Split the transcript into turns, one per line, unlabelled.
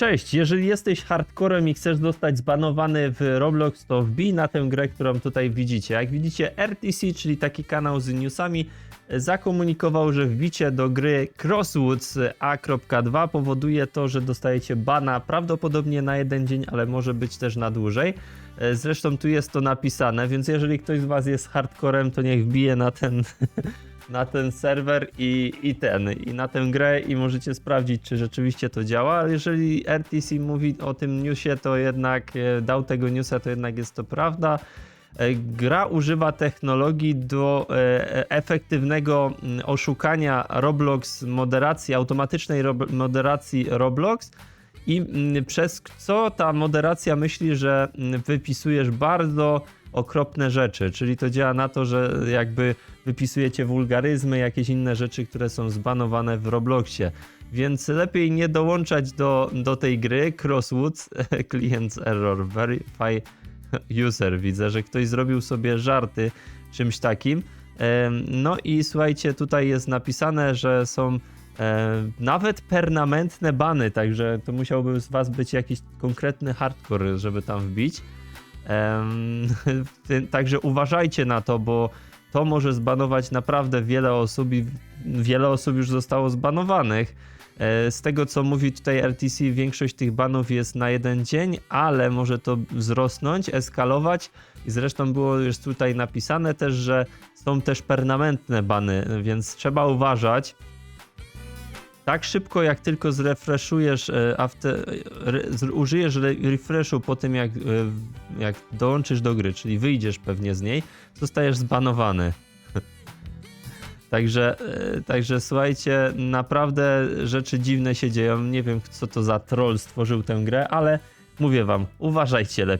Cześć, jeżeli jesteś hardcorem i chcesz zostać zbanowany w Roblox, to wbij na tę grę, którą tutaj widzicie. Jak widzicie, RTC, czyli taki kanał z newsami, zakomunikował, że wbicie do gry Crosswoods A.2 powoduje to, że dostajecie bana prawdopodobnie na jeden dzień, ale może być też na dłużej. Zresztą tu jest to napisane, więc jeżeli ktoś z Was jest hardcorem, to niech wbije na ten, na ten serwer i, i ten, i na tę grę i możecie sprawdzić, czy rzeczywiście to działa. Ale jeżeli RTC mówi o tym newsie, to jednak e, dał tego newsa, to jednak jest to prawda. E, Gra używa technologii do e, efektywnego mm, oszukania Roblox moderacji, automatycznej moderacji Roblox i mm, przez co ta moderacja myśli, że mm, wypisujesz bardzo okropne rzeczy, czyli to działa na to, że jakby wypisujecie wulgaryzmy, jakieś inne rzeczy, które są zbanowane w Robloxie. Więc lepiej nie dołączać do, do tej gry Crosswoods Clients Error Verify User. Widzę, że ktoś zrobił sobie żarty czymś takim. No i słuchajcie, tutaj jest napisane, że są nawet permanentne bany, także to musiałby z was być jakiś konkretny hardcore, żeby tam wbić. Także uważajcie na to, bo to może zbanować naprawdę wiele osób i wiele osób już zostało zbanowanych. E, Z tego co mówi tutaj RTC, większość tych banów jest na jeden dzień, ale może to wzrosnąć, eskalować. I zresztą było już tutaj napisane też, że są też permanentne bany, więc trzeba uważać. Tak szybko jak tylko zrefreshujesz, e, after, re, z, użyjesz re, refreshu po tym jak, e, jak dołączysz do gry, czyli wyjdziesz pewnie z niej, zostajesz zbanowany. Także, e, także słuchajcie, naprawdę rzeczy dziwne się dzieją. Nie wiem, co to za troll stworzył tę grę, ale mówię wam, uważajcie lepiej.